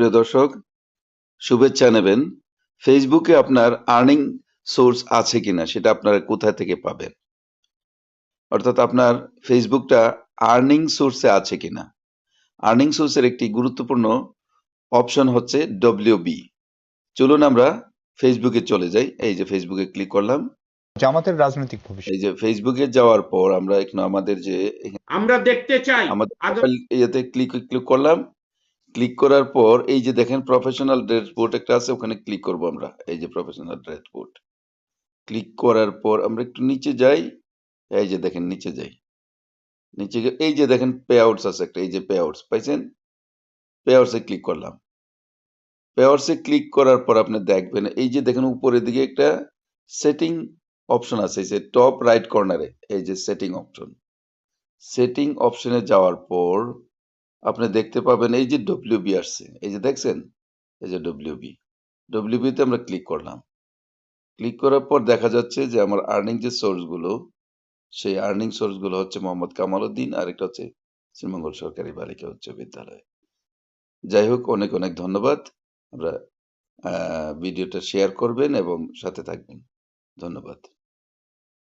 প্রিয় দর্শক শুভেচ্ছা নেবেন। ফেসবুকে আপনার আর্নিং সোর্স আছে কিনা সেটা আপনারা কোথা থেকে পাবেন? অর্থাৎ আপনার ফেসবুকটা আর্নিং সোর্সে আছে কিনা? আর্নিং সোর্সের একটি গুরুত্বপূর্ণ অপশন হচ্ছে ডব্লিউ বি চলুন আমরা ফেসবুকে চলে যাই। এই যে ফেসবুকে ক্লিক করলাম। জামাতের রাজনৈতিক ভবিষ্যৎ। এই যে ফেসবুকে যাওয়ার পর আমরা এখানে আমাদের যে আমরা দেখতে চাই। আমাদের ইয়েতে ক্লিক ক্লিক করলাম। ক্লিক করার পর, এই যে দেখেন প্রফেশনাল ড্যাশবোর্ড একটা আছে, ওখানে ক্লিক করব আমরা। এই যে প্রফেশনাল ড্যাশবোর্ড ক্লিক করার পর আমরা একটু নিচে যাই। এই যে দেখেন, নিচে যাই। নিচে এই যে দেখেন পে আউটস আছে একটা, এই যে পে আউটস পাইছেন? পে আউটসে ক্লিক করলাম। পে আউটসে ক্লিক করার পর আপনি দেখবেন, এই যে দেখেন উপরের দিকে একটা সেটিং অপশন আছে, এই যে টপ রাইট কর্নারে এই যে সেটিং অপশন সেটিং অপশনে যাওয়ার পর আপনি দেখতে পাবেন এই যে ডব্লিউবি আসছে। এই যে দেখছেন? এই যে ডব্লিউবি ডব্লিউবিতে আমরা ক্লিক করলাম। ক্লিক করার পর দেখা যাচ্ছে যে আমার আর্নিং যে সোর্সগুলো সেই আর্নিং সোর্সগুলো হচ্ছে মোহাম্মদ কামাল উদ্দিন আর একটা হচ্ছে শ্রীমঙ্গল সরকারি বালিকা উচ্চ বিদ্যালয়। যাই হোক, অনেক অনেক ধন্যবাদ। আমরা ভিডিওটা শেয়ার করবেন এবং সাথে থাকবেন। ধন্যবাদ।